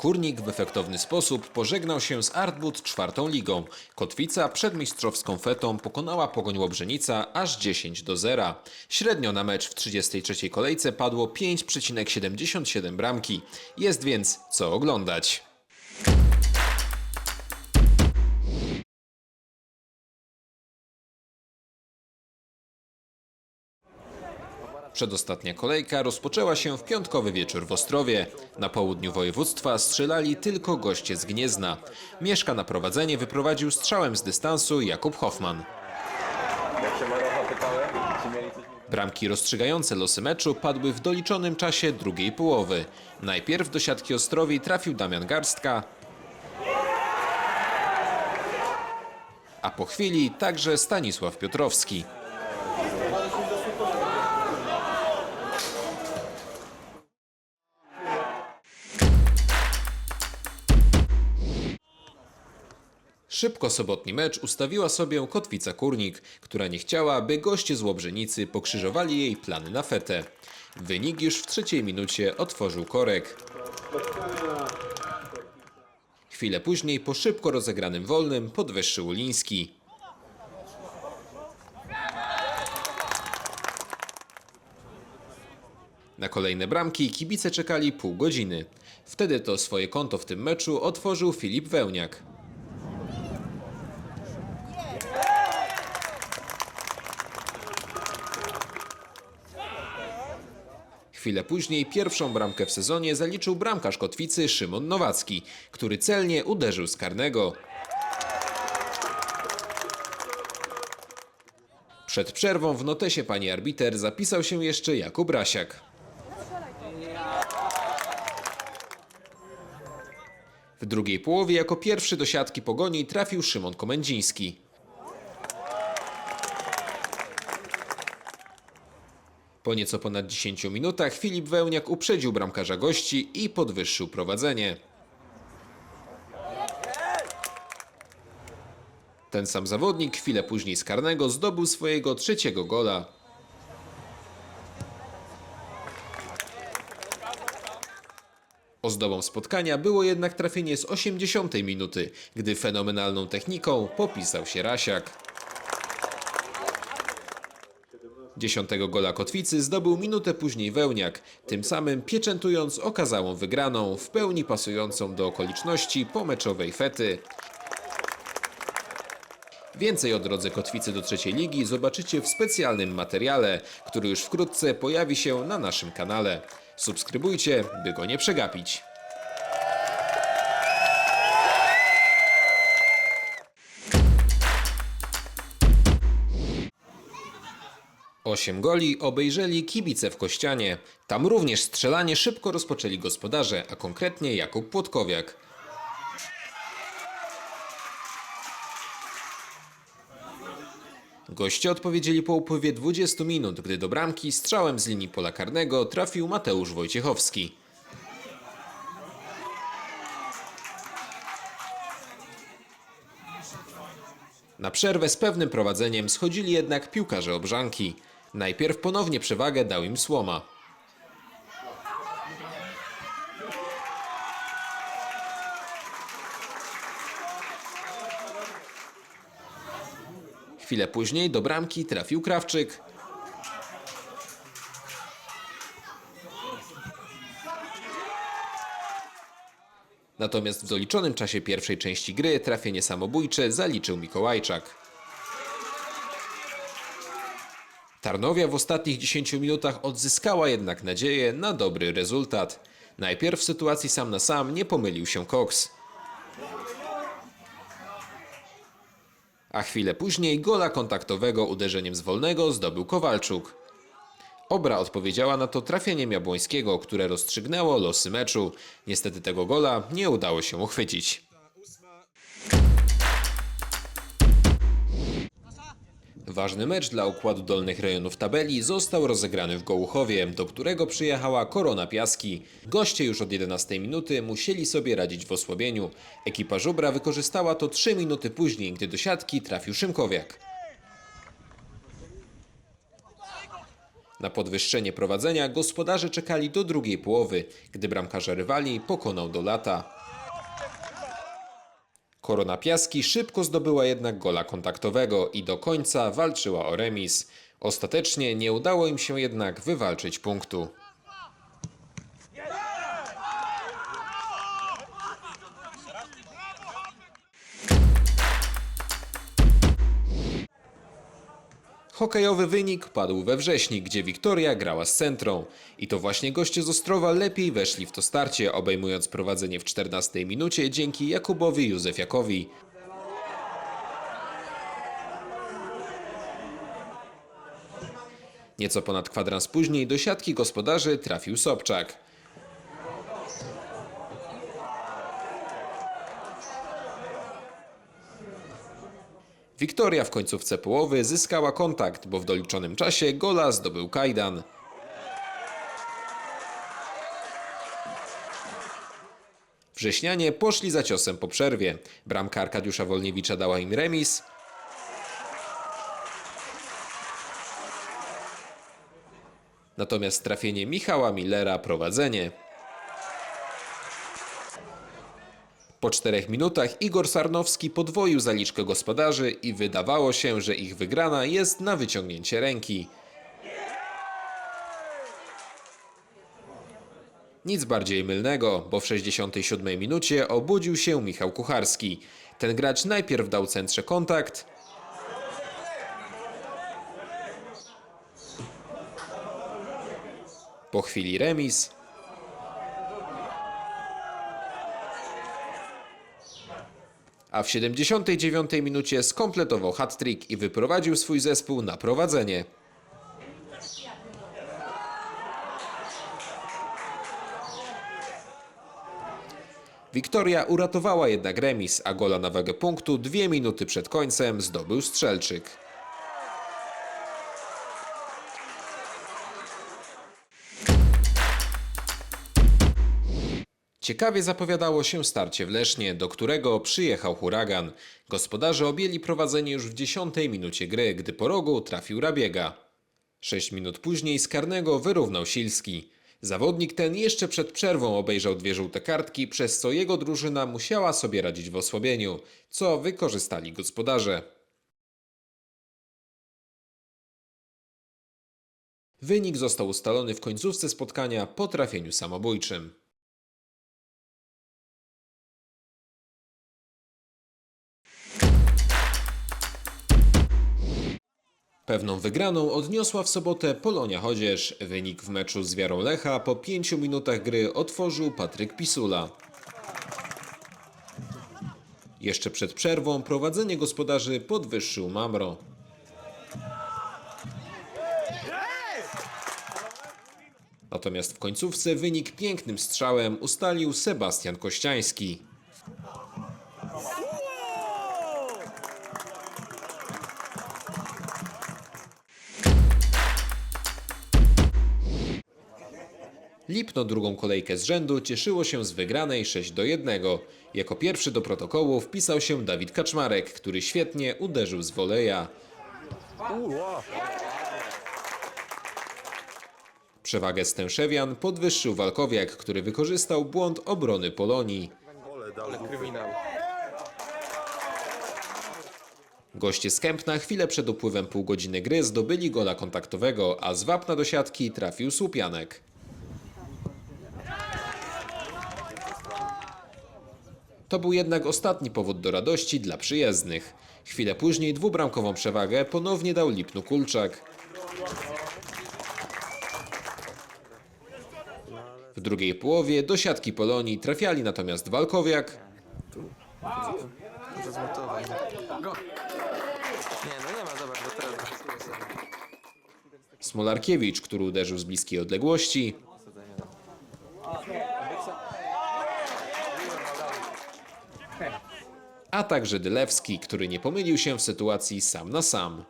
Kurnik w efektowny sposób pożegnał się z Artwood czwartą ligą. Kotwica przed mistrzowską fetą pokonała Pogoń Łobrzenica aż 10 do 0. Średnio na mecz w 33 kolejce padło 5,77 bramki. Jest więc co oglądać. Przedostatnia kolejka rozpoczęła się w piątkowy wieczór w Ostrowie. Na południu województwa strzelali tylko goście z Gniezna. Mieszka na prowadzenie wyprowadził strzałem z dystansu Jakub Hoffman. Bramki rozstrzygające losy meczu padły w doliczonym czasie drugiej połowy. Najpierw do siatki Ostrowi trafił Damian Garstka, a po chwili także Stanisław Piotrowski. Szybko sobotni mecz ustawiła sobie Kotwica Kurnik, która nie chciała, by goście z Łobrzenicy pokrzyżowali jej plany na fetę. Wynik już w trzeciej minucie otworzył korek. Chwilę później po szybko rozegranym wolnym podwyższył Liński. Na kolejne bramki kibice czekali pół godziny. Wtedy to swoje konto w tym meczu otworzył Filip Wełniak. Chwilę później pierwszą bramkę w sezonie zaliczył bramkarz Kotwicy Szymon Nowacki, który celnie uderzył z karnego. Przed przerwą w notesie pani arbiter zapisał się jeszcze Jakub Rasiak. W drugiej połowie jako pierwszy do siatki pogoni trafił Szymon Komędziński. Po nieco ponad 10 minutach Filip Wełniak uprzedził bramkarza gości i podwyższył prowadzenie. Ten sam zawodnik chwilę później z karnego zdobył swojego trzeciego gola. Ozdobą spotkania było jednak trafienie z 80 minuty, gdy fenomenalną techniką popisał się Rasiak. Dziesiątego gola Kotwicy zdobył minutę później Wełniak, tym samym pieczętując okazałą wygraną, w pełni pasującą do okoliczności pomeczowej fety. Więcej o drodze Kotwicy do trzeciej ligi zobaczycie w specjalnym materiale, który już wkrótce pojawi się na naszym kanale. Subskrybujcie, by go nie przegapić. Osiem goli obejrzeli kibice w Kościanie. Tam również strzelanie szybko rozpoczęli gospodarze, a konkretnie Jakub Płotkowiak. Goście odpowiedzieli po upływie 20 minut, gdy do bramki strzałem z linii pola karnego trafił Mateusz Wojciechowski. Na przerwę z pewnym prowadzeniem schodzili jednak piłkarze Obrzanki. Najpierw ponownie przewagę dał im Słoma. Chwilę później do bramki trafił Krawczyk. Natomiast w doliczonym czasie pierwszej części gry trafienie samobójcze zaliczył Mikołajczak. Tarnowia w ostatnich 10 minutach odzyskała jednak nadzieję na dobry rezultat. Najpierw w sytuacji sam na sam nie pomylił się Cox. A chwilę później gola kontaktowego uderzeniem z wolnego zdobył Kowalczuk. Obra odpowiedziała na to trafieniem Jabłońskiego, które rozstrzygnęło losy meczu. Niestety tego gola nie udało się uchwycić. Ważny mecz dla układu dolnych rejonów tabeli został rozegrany w Gołuchowie, do którego przyjechała Korona Piaski. Goście już od 11 minuty musieli sobie radzić w osłabieniu. Ekipa Żubra wykorzystała to 3 minuty później, gdy do siatki trafił Szymkowiak. Na podwyższenie prowadzenia gospodarze czekali do drugiej połowy, gdy bramkarza rywali pokonał do lata. Korona Piaski szybko zdobyła jednak gola kontaktowego i do końca walczyła o remis. Ostatecznie nie udało im się jednak wywalczyć punktu. Hokejowy wynik padł we wrześniu, gdzie Wiktoria grała z Centrą. I to właśnie goście z Ostrowa lepiej weszli w to starcie, obejmując prowadzenie w 14 minucie dzięki Jakubowi Józefiakowi. Nieco ponad kwadrans później do siatki gospodarzy trafił Sobczak. Wiktoria w końcówce połowy zyskała kontakt, bo w doliczonym czasie gola zdobył Kajdan. Wrześnianie poszli za ciosem po przerwie. Bramka Arkadiusza Wolniewicza dała im remis. Natomiast trafienie Michała Millera prowadzenie. Po czterech minutach Igor Sarnowski podwoił zaliczkę gospodarzy i wydawało się, że ich wygrana jest na wyciągnięcie ręki. Nic bardziej mylnego, bo w 67 minucie obudził się Michał Kucharski. Ten gracz najpierw dał centrze kontakt, po chwili remis, a w 79 minucie skompletował hat-trick i wyprowadził swój zespół na prowadzenie. Wiktoria uratowała jednak remis, a gola na wagę punktu dwie minuty przed końcem zdobył Strzelczyk. Ciekawie zapowiadało się starcie w Lesznie, do którego przyjechał huragan. Gospodarze objęli prowadzenie już w dziesiątej minucie gry, gdy po rogu trafił Rabiega. Sześć minut później z karnego wyrównał Silski. Zawodnik ten jeszcze przed przerwą obejrzał dwie żółte kartki, przez co jego drużyna musiała sobie radzić w osłabieniu, co wykorzystali gospodarze. Wynik został ustalony w końcówce spotkania po trafieniu samobójczym. Pewną wygraną odniosła w sobotę Polonia Chodzież. Wynik w meczu z Wiarą Lecha po pięciu minutach gry otworzył Patryk Pisula. Jeszcze przed przerwą prowadzenie gospodarzy podwyższył Mamro. Natomiast w końcówce wynik pięknym strzałem ustalił Sebastian Kościański. Lipno drugą kolejkę z rzędu cieszyło się z wygranej 6 do 1. Jako pierwszy do protokołu wpisał się Dawid Kaczmarek, który świetnie uderzył z woleja. Przewagę Stęszewian podwyższył Walkowiak, który wykorzystał błąd obrony Polonii. Goście z Kępna chwilę przed upływem pół godziny gry zdobyli gola kontaktowego, a z wapna do siatki trafił Słupianek. To był jednak ostatni powód do radości dla przyjezdnych. Chwilę później dwubramkową przewagę ponownie dał Lipnu Kulczak. W drugiej połowie do siatki Polonii trafiali natomiast Walkowiak. Smolarkiewicz, który uderzył z bliskiej odległości, a także Dylewski, który nie pomylił się w sytuacji sam na sam.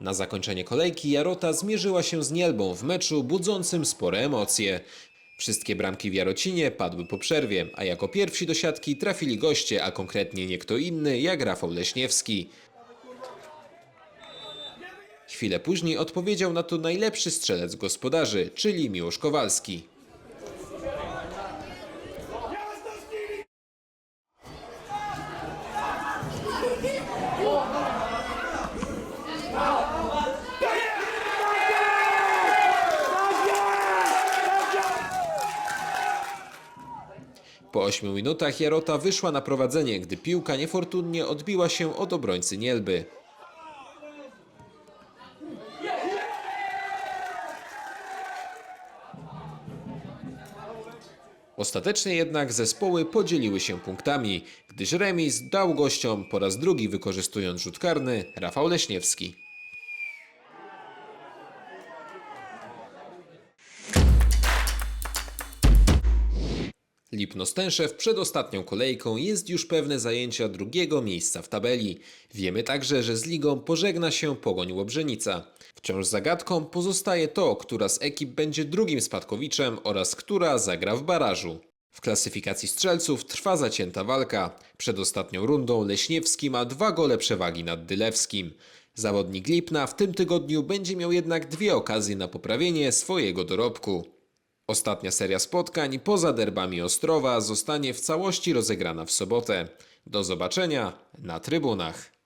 Na zakończenie kolejki Jarota zmierzyła się z Nielbą w meczu budzącym spore emocje. Wszystkie bramki w Jarocinie padły po przerwie, a jako pierwsi do siatki trafili goście, a konkretnie nie kto inny jak Rafał Leśniewski. Chwilę później odpowiedział na to najlepszy strzelec gospodarzy, czyli Miłosz Kowalski. Po 8 minutach Jarota wyszła na prowadzenie, gdy piłka niefortunnie odbiła się od obrońcy Nielby. Ostatecznie jednak zespoły podzieliły się punktami, gdyż remis dał gościom po raz drugi wykorzystując rzut karny Rafał Leśniewski. Lipno Stęszew przed ostatnią kolejką jest już pewne zajęcia drugiego miejsca w tabeli. Wiemy także, że z ligą pożegna się Pogoń Łobrzenica. Wciąż zagadką pozostaje to, która z ekip będzie drugim spadkowiczem oraz która zagra w barażu. W klasyfikacji strzelców trwa zacięta walka. Przed ostatnią rundą Leśniewski ma dwa gole przewagi nad Dylewskim. Zawodnik Lipna w tym tygodniu będzie miał jednak dwie okazje na poprawienie swojego dorobku. Ostatnia seria spotkań poza derbami Ostrowa zostanie w całości rozegrana w sobotę. Do zobaczenia na trybunach.